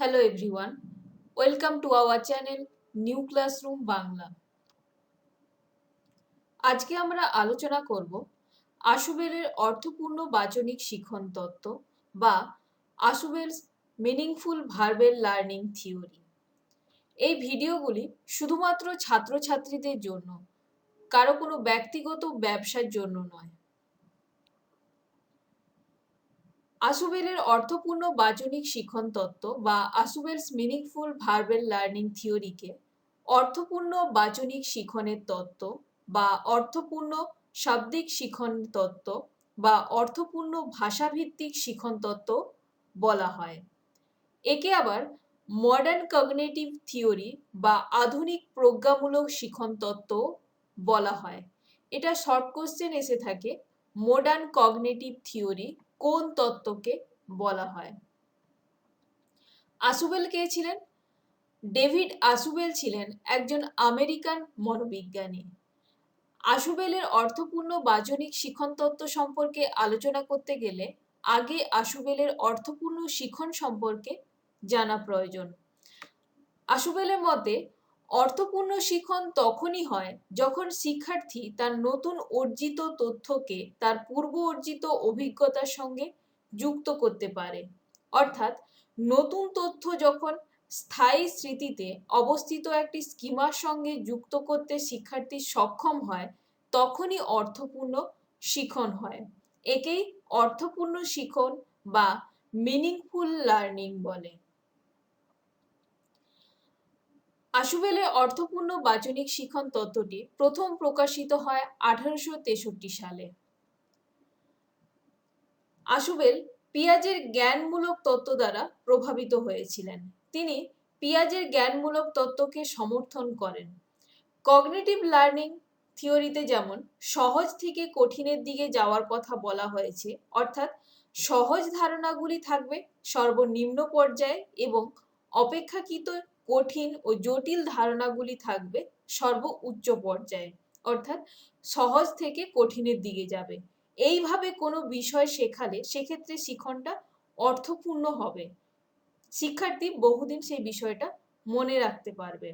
Hello everyone welcome to our channel new classroom Bangla আজকে আমরা আলোচনা করব আশুবেলের অর্থপূর্ণ বাচনিক শিখন তত্ত্ব বা Ausubel's meaningful verbal learning theory এই ভিডিওগুলি শুধুমাত্র ছাত্রছাত্রীদের জন্য, কারও কোনো ব্যক্তিগত ব্যবসার জন্য নয়। আসুবেলের অর্থপূর্ণ বাচনিক শিখন তত্ত্ব বা আসুবেলস মিনিংফুল ভার্বেল লার্নিং থিওরিকে অর্থপূর্ণ বাচনিক শিখনের তত্ত্ব বা অর্থপূর্ণ শাব্দিক শিখন তত্ত্ব বা অর্থপূর্ণ ভাষাভিত্তিক শিখন তত্ত্ব বলা হয়। একে আবার মডার্ন কগনেটিভ থিওরি বা আধুনিক প্রজ্ঞামূলক শিখন তত্ত্ব বলা হয়। এটা শর্ট কোশ্চেন এসে থাকে। মডার্ন কগনেটিভ থিওরি কোন তত্ত্বকে বলা হয়? আসুবেল কে ছিলেন? ডেভিড আসুবেল ছিলেন একজন আমেরিকান মনোবিজ্ঞানী। আশুবেলের অর্থপূর্ণ বাজনিক শিখন তত্ত্ব সম্পর্কে আলোচনা করতে গেলে আগে আশুবেলের অর্থপূর্ণ শিখন সম্পর্কে জানা প্রয়োজন। আশুবেলের মতে অর্থপূর্ণ শিখন তখনই হয় যখন শিক্ষার্থী তার নতুন অর্জিত তথ্যকে তার পূর্ব অর্জিত অভিজ্ঞতার সঙ্গে যুক্ত করতে পারে। অর্থাৎ নতুন তথ্য যখন স্থায়ী স্মৃতিতে অবস্থিত একটি স্কিমার সঙ্গে যুক্ত করতে শিক্ষার্থী সক্ষম হয়, তখনই অর্থপূর্ণ শিখন হয়। একেই অর্থপূর্ণ শিখন বা মিনিংফুল লার্নিং বলে। আশুবেলের অর্থপূর্ণ বাচনিক শিখন তত্ত্বটি প্রথম প্রকাশিত হয় আঠারোশো তেষট্টি সালে। আশুবেল পিয়াজের জ্ঞানমূলক তত্ত্ব দ্বারা প্রভাবিত হয়েছিলেন। তিনি পিয়াজের জ্ঞানমূলক তত্ত্বকে সমর্থন করেন। কগনিটিভ লার্নিং থিওরিতে যেমন সহজ থেকে কঠিনের দিকে যাওয়ার কথা বলা হয়েছে, অর্থাৎ সহজ ধারণাগুলি থাকবে সর্বনিম্ন পর্যায়ে এবং অপেক্ষাকৃত কঠিন ও জটিল ধারণাগুলি থাকবে সর্ব উচ্চ পর্যায়ে, অর্থাৎ সহজ থেকে কঠিনের দিকে যাবে। এইভাবে কোনো বিষয় শেখালে সেক্ষেত্রে শিখনটা অর্থপূর্ণ হবে। শিক্ষার্থী বহুদিন সেই বিষয়টা মনে রাখতে পারবে।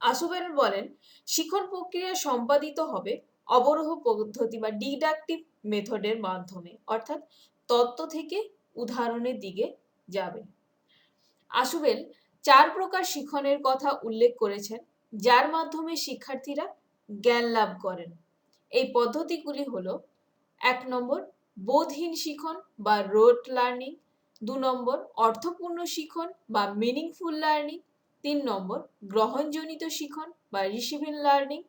আসুবেন বলেন, শিখন প্রক্রিয়া সম্পাদিত হবে অবরোহ পদ্ধতি বা ডিডাকটিভ মেথডের মাধ্যমে, অর্থাৎ তত্ত্ব থেকে উদাহরণের দিকে যাবে। আসুবেল চার প্রকার শিখনের কথা উল্লেখ করেছেন, যার মাধ্যমে শিক্ষার্থীরা জ্ঞান লাভ করেন। এই পদ্ধতিগুলি হলো, এক নম্বর, বোধহীন শিখন বা রোড লার্নিং, দু নম্বর, অর্থপূর্ণ শিখন বা মিনিংফুল লার্নিং, তিন নম্বর, গ্রহণজনিত শিখন বা রিসিভিং লার্নিং,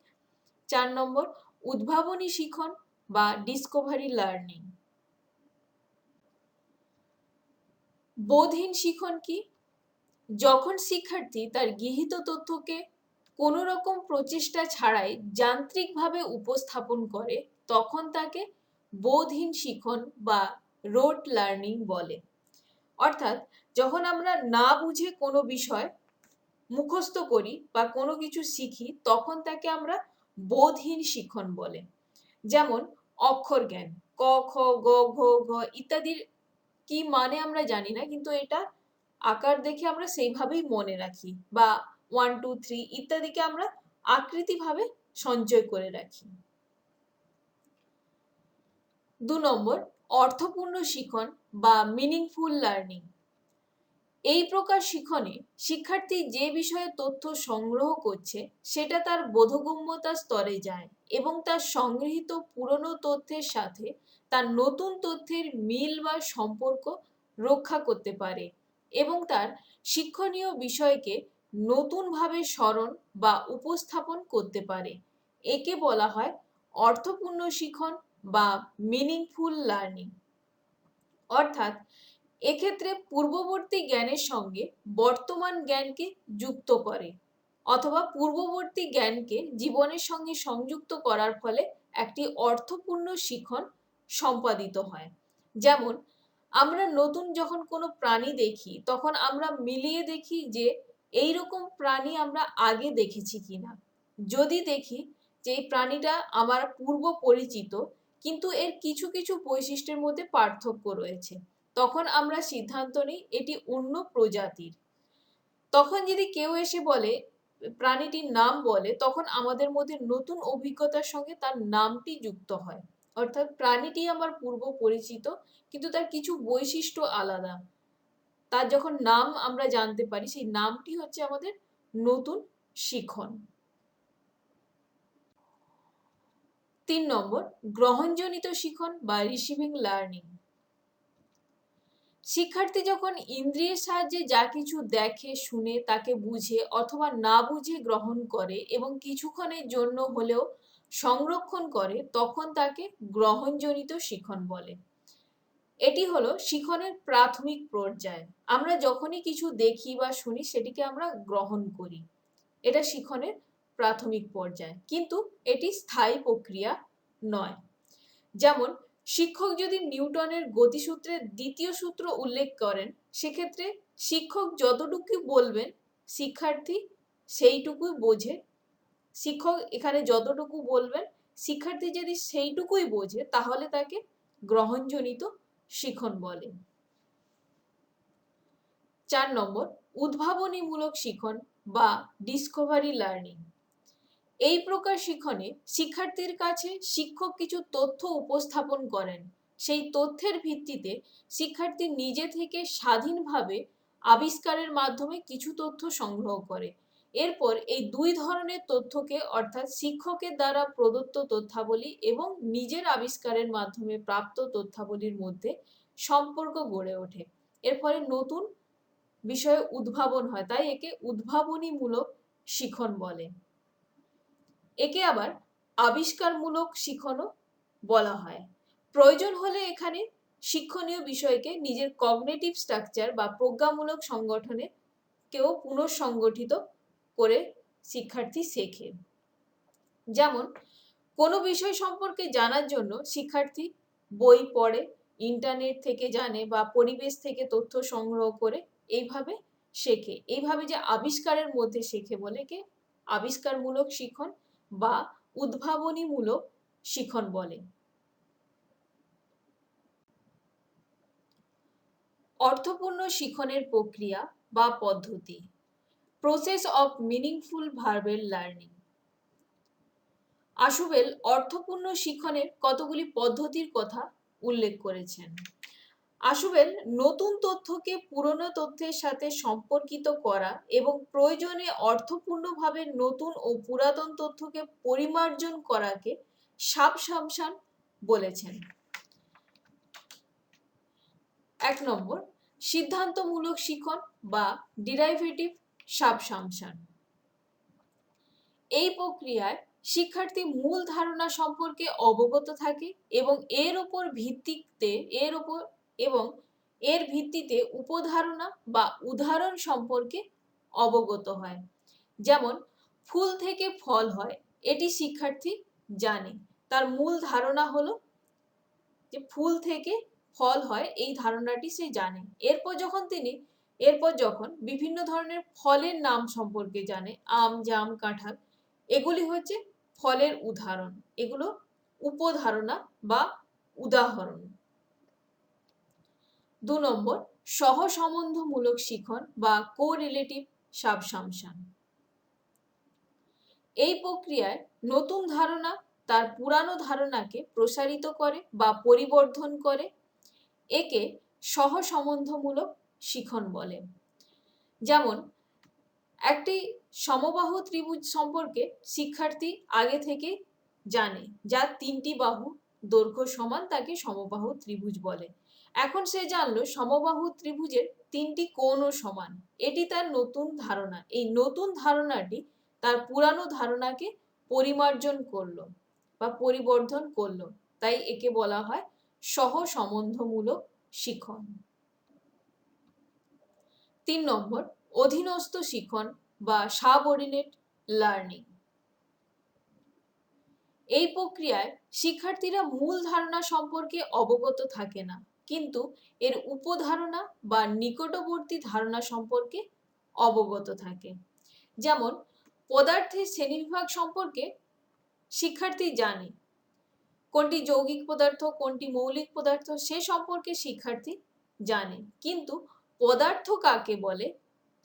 চার নম্বর, উদ্ভাবনী শিখন বা ডিসকভারি লার্নিং। বোধহীন শিখন কি? যখন শিক্ষার্থী তার গৃহীত তথ্যকে কোনো রকম প্রচেষ্টা ছাড়াই যান্ত্রিকভাবে উপস্থাপন করে, তখন তাকে বোধহীন শিখন বা রোড লার্নিং বলে। অর্থাৎ, যখন আমরা না বুঝে কোনো বিষয় মুখস্থ করি বা কোনো কিছু শিখি, তখন তাকে আমরা বোধহীন শিখন বলে। যেমন, অক্ষর জ্ঞান, ক, খ, গ, ঘ ঘ ইত্যাদির কি মানে আমরা জানি না, কিন্তু এটা আকার দেখে আমরা সেইভাবেই মনে রাখি বা ওয়ান টু থ্রি ইত্যাদিকে আমরা আকৃতিভাবে সঞ্চয় করে রাখি। দু নম্বর, অর্থপূর্ণ শিখন বা মিনিংফুল লার্নিং এই প্রকার শিখনে শিক্ষার্থী যে বিষয়ে তথ্য সংগ্রহ করছে, সেটা তার বোধগম্যতা স্তরে যায় এবং তার সংগৃহীত পুরনো তথ্যের সাথে তার নতুন তথ্যের মিল বা সম্পর্ক রক্ষা করতে পারে। এবং তার শিক্ষণীয় বিষয়কে নতুনভাবে স্মরণ বা উপস্থাপন করতে পারে। একে বলা হয় অর্থপূর্ণ শিখন বা মিনিংফুল লার্নিং অর্থাৎ, এক্ষেত্রে পূর্ববর্তী জ্ঞানের সঙ্গে বর্তমান জ্ঞানকে যুক্ত করে অথবা পূর্ববর্তী জ্ঞানকে জীবনের সঙ্গে সংযুক্ত করার ফলে একটি অর্থপূর্ণ শিখন সম্পাদিত হয়। যেমন আমরা নতুন যখন কোনো প্রাণী দেখি, তখন আমরা মিলিয়ে দেখি যে এই রকম প্রাণী আমরা আগে দেখেছি কিনা। যদি দেখি যে এই প্রাণীটা আমার পূর্ব পরিচিত, কিন্তু এর কিছু কিছু বৈশিষ্ট্যের মধ্যে পার্থক্য রয়েছে, তখন আমরা সিদ্ধান্ত নিই এটি অন্য প্রজাতির। তখন যদি কেউ এসে বলে, প্রাণীটির নাম বলে, তখন আমাদের মধ্যে নতুন অভিজ্ঞতার সঙ্গে তার নামটি যুক্ত হয়। অর্থাৎ প্রাণীটি আমার পূর্ব পরিচিত, কিন্তু তার কিছু বৈশিষ্ট্য আলাদা। তার যখন নাম আমরা জানতে পারি, সেই নামটি হচ্ছে আমাদের নতুন শিখন। তিন নম্বর, গ্রহণজনিত শিখন বা রিসিভিং লার্নিং শিক্ষার্থী যখন ইন্দ্রিয়ের সাহায্যে যা কিছু দেখে, শুনে, তাকে বুঝে অথবা না বুঝে গ্রহণ করে এবং কিছুক্ষণের জন্য হলেও সংরক্ষণ করে তখন তাকে গ্রহণজনিত শিখন বলে। এটি হলো শিখনের প্রাথমিক পর্যায়। আমরা যখনই কিছু দেখি বা শুনি সেটিকে আমরা গ্রহণ করি। এটা শিখনের প্রাথমিক পর্যায়। কিন্তু এটি স্থায়ী প্রক্রিয়া নয়। যেমন, শিক্ষক যদি নিউটনের গতিসূত্রের দ্বিতীয় সূত্র উল্লেখ করেন, সেক্ষেত্রে শিক্ষক যতটুকু বলবেন, শিক্ষার্থী সেইটুকুই বোঝে শিক্ষক এখানে যতটুকু বলবেন, শিক্ষার্থী যদি সেইটুকুই বোঝে, তাহলে তাকে গ্রহণজনিত শিখন বলে। চার নম্বর, উদ্ভাবনীমূলক শিখন বা ডিসকভারি লার্নিং এই প্রকার শিখনে শিক্ষার্থীর কাছে শিক্ষক কিছু তথ্য উপস্থাপন করেন। সেই তথ্যের ভিত্তিতে শিক্ষার্থী নিজে থেকে স্বাধীনভাবে আবিষ্কারের মাধ্যমে কিছু তথ্য সংগ্রহ করে। এরপর এই দুই ধরনের তথ্যকে, অর্থাৎ শিক্ষকের দ্বারা প্রদত্ত তথ্যাবলী এবং নিজের আবিষ্কারের মাধ্যমে প্রাপ্ত তথ্যাবলীর মধ্যে সম্পর্ক গড়ে ওঠে। এর ফলে নতুন বিষয়ে উদ্ভাবন হয়, তাই একে উদ্ভাবনীমূলক শিখন বলে। একে আবার আবিষ্কারমূলক শিখনও বলা হয়। প্রয়োজন হলে এখানে শিক্ষণীয় বিষয়কে নিজের কগনেটিভ স্ট্রাকচার বা প্রজ্ঞামূলক সংগঠনে কেউ পুনঃসংগঠিত করে শিক্ষার্থী শেখে। যেমন, কোনো বিষয় সম্পর্কে জানার জন্য শিক্ষার্থী বই পড়ে, ইন্টারনেট থেকে জানে বা পরিবেশ থেকে তথ্য সংগ্রহ করে এইভাবে শেখে। এইভাবে যে আবিষ্কারের মধ্যে শেখে বলে কে? আবিষ্কারমূলক শিখন বা উদ্ভাবনীমূলক শিখন বলে। অর্থপূর্ণ শিখনের প্রক্রিয়া বা পদ্ধতি। Process of meaningful verbal learning Ausubel অর্থপূর্ণ শিখনের কতগুলি পদ্ধতির কথা উল্লেখ করেছেন। আশুবেল নতুন তথ্যকে পুরনো তথ্যের সাথে সম্পর্কিত করা এবং প্রয়োজনে অর্থপূর্ণভাবে নতুন ও পুরাতন তথ্যকে পরিমার্জন করাকে সাবসামসান বলেছেন। এক নম্বর, সিদ্ধান্তমূলক শিখন বা ডিরাইভেটিভ সাবসামসান এই প্রক্রিয়ায় শিক্ষার্থী মূল ধারণা সম্পর্কে অবগত থাকে এবং এর ওপর ভিত্তিতে, এর ওপর এবং এর ভিত্তিতে উপধারণা বা উদাহরণ সম্পর্কে অবগত হয়। যেমন, ফুল থেকে ফল হয়, এটি শিক্ষার্থী জানে। তার মূল ধারণা হলো যে ফুল থেকে ফল হয়, এই ধারণাটি সে জানে। এরপর যখন তিনি এরপর যখন বিভিন্ন ধরনের ফলের নাম সম্পর্কে জানে, আম, জাম, কাঁঠাল, এগুলি হচ্ছে ফলের উদাহরণ। এগুলো উপধারণা বা উদাহরণ। দু নম্বর, সহসম্বন্ধমূলক শিখন বা কো রিলেটিভ সাবসামশন এই প্রক্রিয়ায় নতুন ধারণা তার পুরানো ধারণাকে প্রসারিত করে বা পরিবর্ধন করে। একে সহসম্বন্ধমূলক শিখন বলে। যেমন, একটি সমবাহু ত্রিভুজ সম্পর্কে শিক্ষার্থী আগে থেকে জানে যার তিনটি বাহু দৈর্ঘ্য সমান তাকে সমবাহু ত্রিভুজ বলে। এখন সে জানলো সমবাহু ত্রিভুজের তিনটি কোণও সমান। এটি তার নতুন ধারণা। এই নতুন ধারণাটি তার পুরানো ধারণাকে পরিমার্জন করল বা পরিবর্ধন করল। তাই একে বলা হয় সহ সম্বন্ধমূলক শিখন। তিন নম্বর, অধীনস্থ শিখন বা সাবঅর্ডিনেট লার্নিং। এই প্রক্রিয়ায় শিক্ষার্থীরা মূল ধারণা সম্পর্কে অবগত থাকে না, কিন্তু এর উপধারণা বা নিকটবর্তী ধারণা সম্পর্কে অবগত থাকে। যেমন, পদার্থের শ্রেণীবিভাগ সম্পর্কে শিক্ষার্থী জানে, কোনটি যৌগিক পদার্থ, কোনটি মৌলিক পদার্থ, সে সম্পর্কে শিক্ষার্থী জানে, কিন্তু পদার্থ কাকে বলে,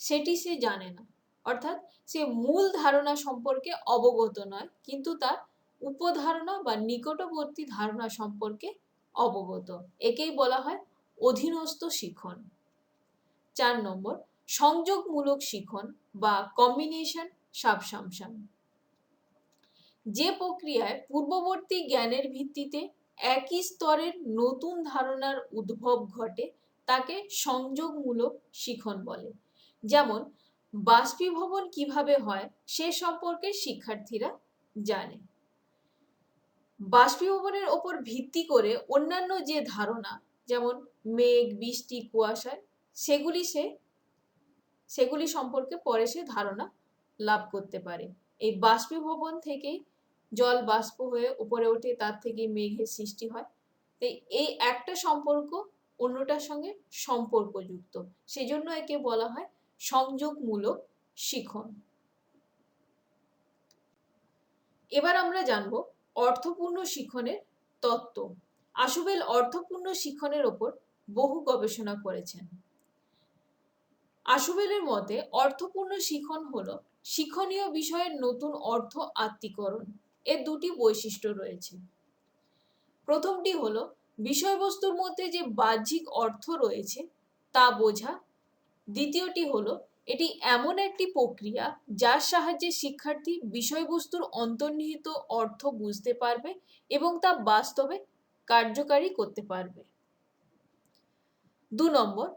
সেটি সে জানে না। অর্থাৎ সে মূল ধারণা সম্পর্কে অবগত নয়, কিন্তু তার উপধারণা বা নিকটবর্তী ধারণা সম্পর্কে অবগত। একেই বলা হয় অধীনস্থ শিখন। চার নম্বর, সংযোগমূলক শিখন বা কম্বিনেশন সাবসামশন যে প্রক্রিয়ায় পূর্ববর্তী জ্ঞানের ভিত্তিতে একই স্তরের নতুন ধারণার উদ্ভব ঘটে তাকে সংযোগমূলক শিখন বলে। যেমন, বাষ্পীভবন কীভাবে হয় সে সম্পর্কে শিক্ষার্থীরা জানে। বাষ্পীভবনের ওপর ভিত্তি করে অন্যান্য যে ধারণা, যেমন মেঘ, বৃষ্টি, কুয়াশা, সেগুলি সে, সেগুলি সম্পর্কে পরে সে ধারণা লাভ করতে পারে। এই বাষ্পীভবন থেকেই জল বাষ্প হয়ে উপরে ওঠে, তার থেকে মেঘের সৃষ্টি হয়। এই একটা সম্পর্ক অন্যটার সঙ্গে সম্পর্কযুক্ত। সেজন্য একে বলা হয় সংযোগমূলক শিখন। এবার আমরা জানব অর্থপূর্ণ শিখনের তত্ত্ব। আশুবেল অর্থপূর্ণ শিখনের ওপর বহু গবেষণা করেছেন। আশুবেলের মতে অর্থপূর্ণ শিখন হল শিক্ষণীয় বিষয়ের নতুন অর্থ আত্মীকরণ। এর দুটি বৈশিষ্ট্য রয়েছে। প্রথমটি হলো বিষয়বস্তুর মধ্যে যে বাহ্যিক অর্থ রয়েছে তা বোঝা। দ্বিতীয়টি হলো, এটি এমন একটি প্রক্রিয়া যার সাহায্যে শিক্ষার্থী বিষয়বস্তুর অন্তর্নিহিত অর্থ বুঝতে পারবে এবং তা বাস্তবে কার্যকারী করতে পারবে। দু নম্বর,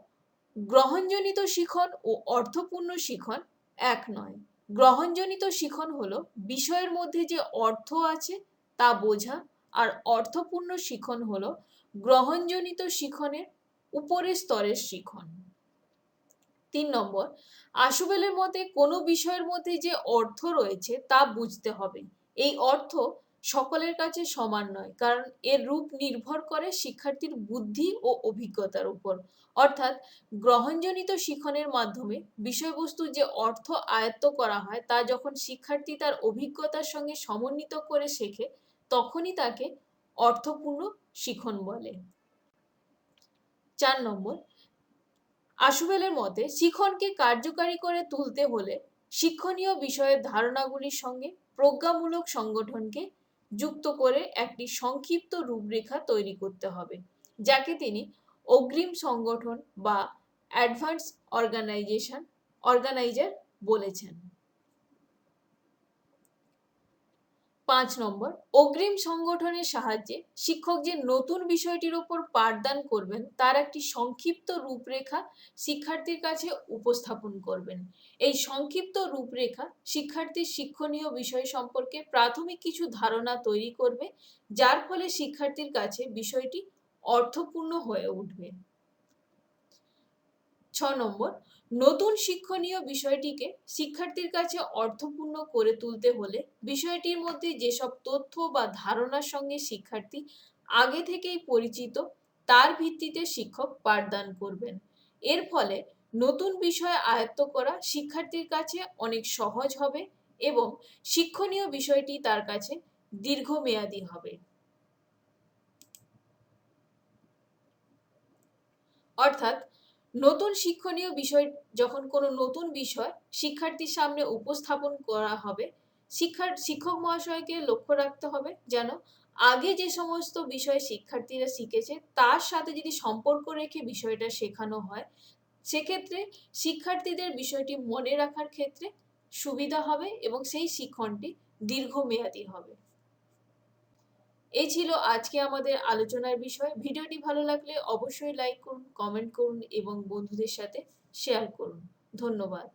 গ্রহণজনিত শিখন ও অর্থপূর্ণ শিখন এক নয়। গ্রহণজনিত শিখন হলো বিষয়ের মধ্যে যে অর্থ আছে তা বোঝা আর অর্থপূর্ণ শিখন হলো গ্রহণজনিত শিখনের উপরের স্তরের শিখন। তিন নম্বর, আশুবেলের মতে কোনো বিষয়ের মধ্যে যে অর্থ রয়েছে তা বুঝতে হবে। এই অর্থ সকলের কাছে সমান নয়, কারণ এর রূপ নির্ভর করে শিক্ষার্থীর বুদ্ধি ও অভিজ্ঞতার উপর। অর্থাৎ গ্রহণজনিত শিখনের মাধ্যমে বিষয়বস্তুর যে অর্থ আয়ত্ত করা হয় তা যখন শিক্ষার্থী তার অভিজ্ঞতার সঙ্গে সমন্বিত করে শেখে তখনই তাকে অর্থপূর্ণ শিখন বলে। চার নম্বর, আশুবেলের মতে শিখনকে কার্যকারী করে তুলতে হলে শিক্ষণীয় বিষয়ের ধারণাগুলির সঙ্গে প্রজ্ঞামূলক সংগঠনকে যুক্ত করে একটি সংক্ষিপ্ত রূপরেখা তৈরি করতে হবে, যাকে তিনি অগ্রিম সংগঠন বা অ্যাডভান্স অর্গানাইজেশন, অর্গানাইজার বলেছেন। পাঁচ নম্বর, অগ্রিম সংগঠনের সাহায্যে শিক্ষক যে নতুন বিষয়টির উপর পাঠদান করবেন, তার একটি সংক্ষিপ্ত রূপরেখা শিক্ষার্থীর কাছে উপস্থাপন করবেন। এই সংক্ষিপ্ত রূপরেখা শিক্ষার্থীর শিক্ষণীয় বিষয় সম্পর্কে প্রাথমিক কিছু ধারণা তৈরি করবে, যার ফলে শিক্ষার্থীর কাছে বিষয়টি অর্থপূর্ণ হয়ে উঠবে। ছ নম্বর নতুন শিক্ষণীয় বিষয়টিকে শিক্ষার্থীর কাছে অর্থপূর্ণ করে তুলতে হলে বিষয়টির মধ্যে যেসব তথ্য বা ধারণার সঙ্গে শিক্ষার্থী আগে থেকেই পরিচিত, তার ভিত্তিতে শিক্ষক পাঠদান করবেন। এর ফলে নতুন বিষয় আয়ত্ত করা শিক্ষার্থীর কাছে অনেক সহজ হবে এবং শিক্ষণীয় বিষয়টি তার কাছে দীর্ঘমেয়াদী হবে। অর্থাৎ নতুন শিক্ষণীয় বিষয় যখন কোনো নতুন বিষয় শিক্ষার্থীর সামনে উপস্থাপন করা হবে, শিক্ষার শিক্ষক মহাশয়কে লক্ষ্য রাখতে হবে যেন আগে যে সমস্ত বিষয় শিক্ষার্থীরা শিখেছে, তার সাথে যদি সম্পর্ক রেখে বিষয়টা শেখানো হয়, সেক্ষেত্রে শিক্ষার্থীদের বিষয়টি মনে রাখার ক্ষেত্রে সুবিধা হবে এবং সেই শিক্ষণটি দীর্ঘমেয়াদী হবে। এই ছিল আজকে আমাদের আলোচনার বিষয়। ভিডিওটি ভালো লাগলে অবশ্যই লাইক করুন কমেন্ট করুন এবং বন্ধুদের সাথে শেয়ার করুন। ধন্যবাদ।